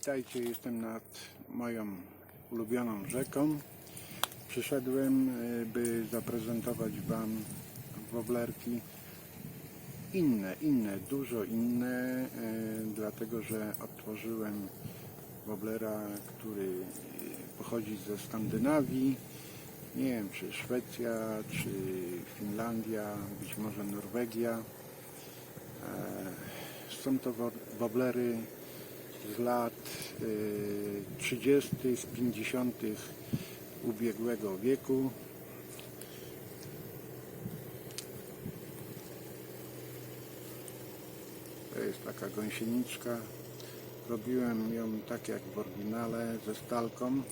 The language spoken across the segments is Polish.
Witajcie, jestem nad moją ulubioną rzeką. Przyszedłem, y, by zaprezentować Wam woblerki inne, inne, dużo inne, y, dlatego że odtworzyłem woblera, który pochodzi ze Skandynawii. Nie wiem, czy Szwecja, czy Finlandia, być może Norwegia. E, Są to wo- woblery z lat y, 30., z 50. ubiegłego wieku. To jest taka gąsieniczka. Robiłem ją tak jak w oryginale ze stalką.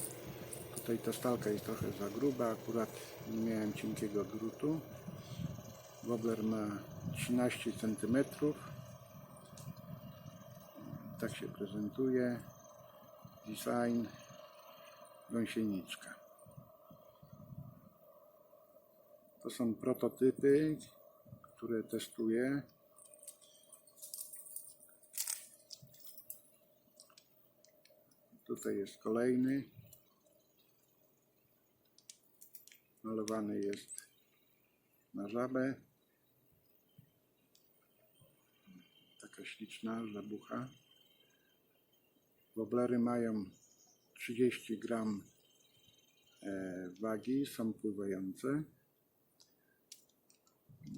Tutaj ta stalka jest trochę za gruba, akurat nie miałem cienkiego drutu. Wobler ma 13 cm tak się prezentuje. Design gąsieniczka. To są prototypy które testuję. Tutaj jest kolejny. Malowany jest na żabę. Taka śliczna żabucha Woblery mają 30 gram e, wagi, są pływające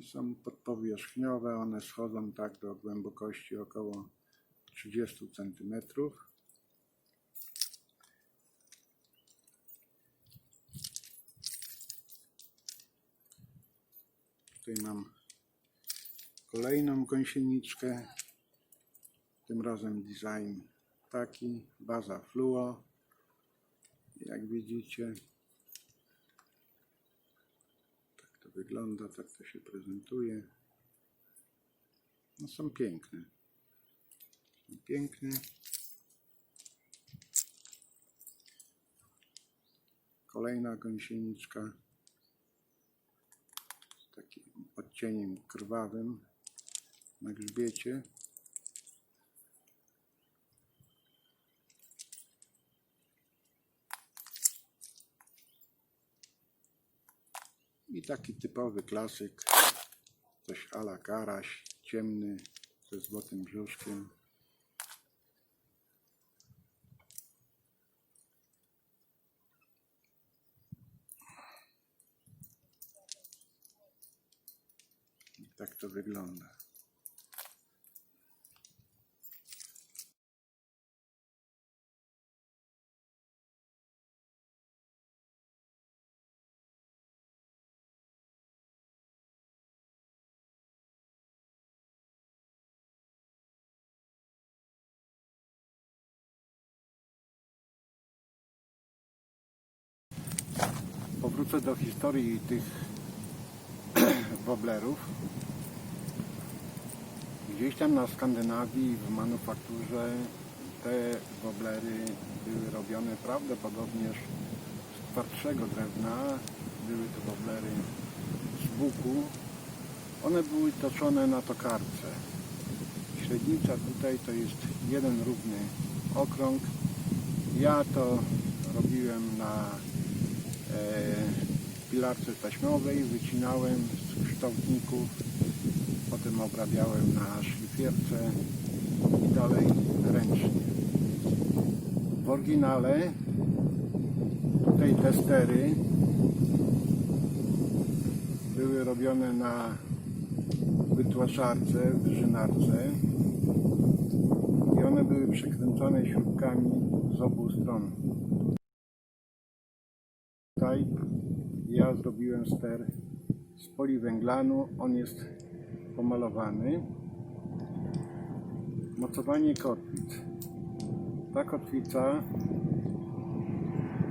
są podpowierzchniowe, one schodzą tak do głębokości około 30 cm. Tutaj mam kolejną gąsieniczkę, tym razem design taki, baza fluo, jak widzicie. Tak to wygląda, tak to się prezentuje. No są piękne. Są piękne. Kolejna gąsieniczka z takim odcieniem krwawym na grzbiecie. Taki typowy klasyk, coś ala karaś, ciemny, ze złotym brzuszkiem. I tak to wygląda. Powrócę do historii tych woblerów. Gdzieś tam na Skandynawii w manufakturze te woblery były robione prawdopodobnie z twardszego drewna. Były to woblery z buku. One były toczone na tokarce. Średnica tutaj to jest jeden równy okrąg. Ja to robiłem na pilarce taśmowej, wycinałem z kształtników, potem obrabiałem na szlifierce i dalej ręcznie. W oryginale tutaj testery były robione na wytłaczarce, wyżynarce i one były przekręcone śrubkami z obu stron. Tutaj ja zrobiłem ster z poliwęglanu, on jest pomalowany. Mocowanie kotwic. Ta kotwica,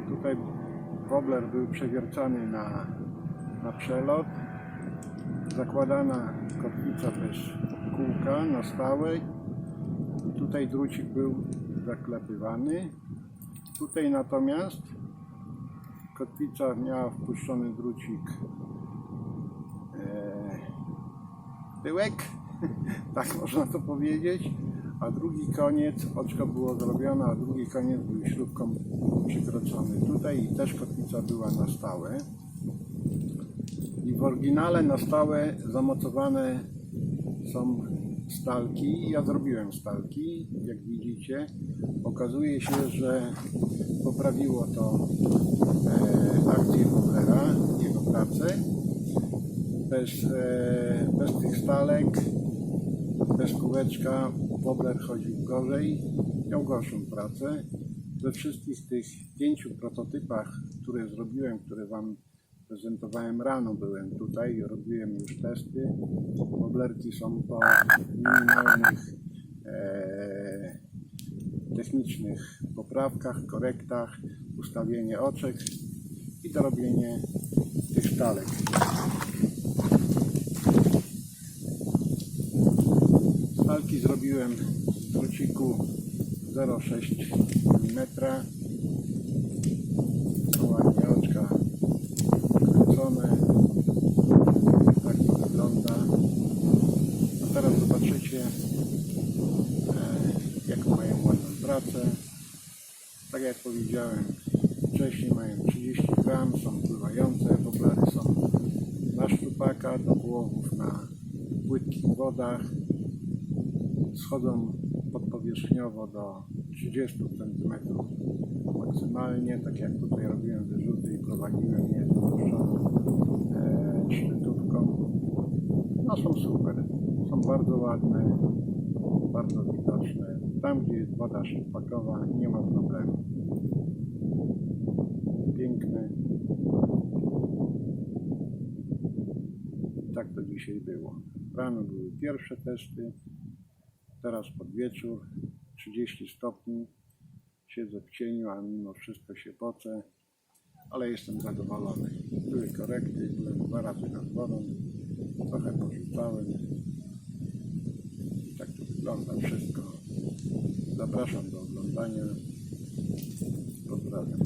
tutaj wobler był przewiercany na, na przelot. Zakładana kotwica bez kółka na stałe. Tutaj drucik był zaklepywany. Tutaj natomiast kotwica miała wpuszczony drucik. E, tyłek, tak można to powiedzieć, a drugi koniec, oczko było zrobione, a drugi koniec był śrubką przykroczony tutaj i też kotwica była na stałe. I w oryginale na stałe zamocowane są stalki. Ja zrobiłem stalki, jak widzicie. Okazuje się, że poprawiło to e, akcję Woblera, jego pracę. Bez, e, bez tych stalek, bez kółeczka Wobler chodził gorzej, miał gorszą pracę. We wszystkich tych pięciu prototypach, które zrobiłem, które Wam prezentowałem rano, byłem tutaj, robiłem już testy. Woblerki są po minimalnych e, technicznych poprawkach, korektach, ustawienie oczek i dorobienie tych sztalek. Stalki zrobiłem w druciku 0,6 mm. Są ładnie oczka kręcone. Tak to wygląda. A teraz zobaczycie e, jaką mają ładną pracę. Tak jak powiedziałem wcześniej mają 30 gram, są pływające, woblary są na szczupaka, do połowów na płytkich wodach schodzą podpowierzchniowo do 30 cm maksymalnie, tak jak tutaj robiłem wyrzuty i prowadziłem je złuszczoną e, szczytówką. No są super, są bardzo ładne, bardzo widoczne. Tam gdzie jest woda szczupakowa nie ma problemu. Piękne. I tak to dzisiaj było. Rano były pierwsze testy, teraz pod wieczór, 30 stopni, siedzę w cieniu, a mimo wszystko się pocę, ale jestem zadowolony. Były korekty, byłem dwa razy nad wodą, trochę porzucałem. I tak to wygląda wszystko. Zapraszam do oglądania. Pozdrawiam.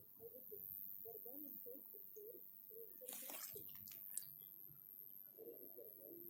Thank you.